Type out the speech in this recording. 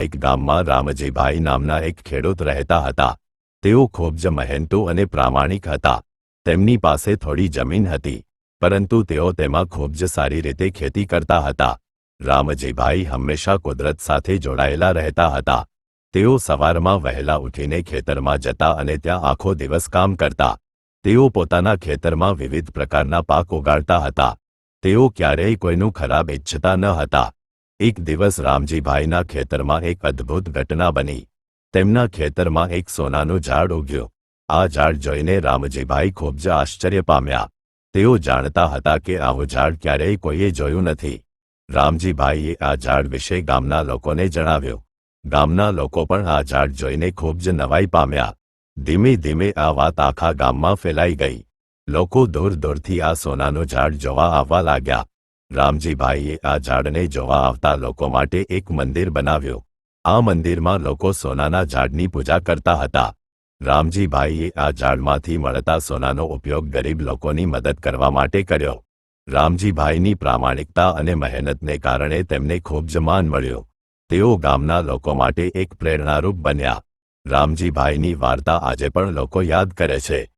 એક ગામમાં રામજીભાઈ નામના એક ખેડૂત રહેતા હતા. તેઓ ખૂબ જ મહેનતુ અને પ્રામાણિક હતા. તેમની પાસે થોડી જમીન હતી, પરંતુ તેઓ તેમાં ખૂબ જ સારી રીતે ખેતી કરતા હતા. રામજીભાઈ હંમેશા કુદરત સાથે જોડાયેલા રહેતા હતા. તેઓ સવારમાં વહેલા ઉઠીને ખેતરમાં જતા અને ત્યાં આખો દિવસ કામ કરતા. તેઓ પોતાના ખેતરમાં વિવિધ પ્રકારના પાક ઉગાડતા હતા. તેઓ ક્યારેય કોઈનું ખરાબ ઈચ્છતા ન હતા. એક દિવસ રામજીભાઈના ખેતરમાં એક અદ્ભુત ઘટના બની. તેમના ખેતરમાં એક સોનાનું ઝાડ ઉગ્યું. આ ઝાડ જોઈને રામજીભાઈ ખૂબ જ આશ્ચર્ય પામ્યા. તેઓ જાણતા હતા કે આવું ઝાડ ક્યારેય કોઈએ જોયું નથી. રામજીભાઈએ આ ઝાડ વિશે ગામના લોકોને જણાવ્યું. ગામના લોકો પણ આ ઝાડ જોઈને ખૂબ જ નવાઈ પામ્યા. ધીમે ધીમે આ વાત આખા ગામમાં ફેલાઈ ગઈ. લોકો દૂર દૂરથી આ સોનાનું ઝાડ જોવા આવવા લાગ્યા. રામજીભાઈએ આ ઝાડને જોવા આવતા લોકો માટે એક મંદિર બનાવ્યું. આ મંદિરમાં લોકો સોનાના ઝાડની પૂજા કરતા હતા. રામજીભાઈએ આ ઝાડમાંથી મળતા સોનાનો ઉપયોગ ગરીબ લોકોની મદદ કરવા માટે કર્યો. રામજીભાઈની પ્રામાણિકતા અને મહેનતને કારણે તેમને ખૂબ જ માન મળ્યું. તેઓ ગામના લોકો માટે એક પ્રેરણારૂપ બન્યા. રામજીભાઈની વાર્તા આજે પણ લોકો યાદ કરે છે.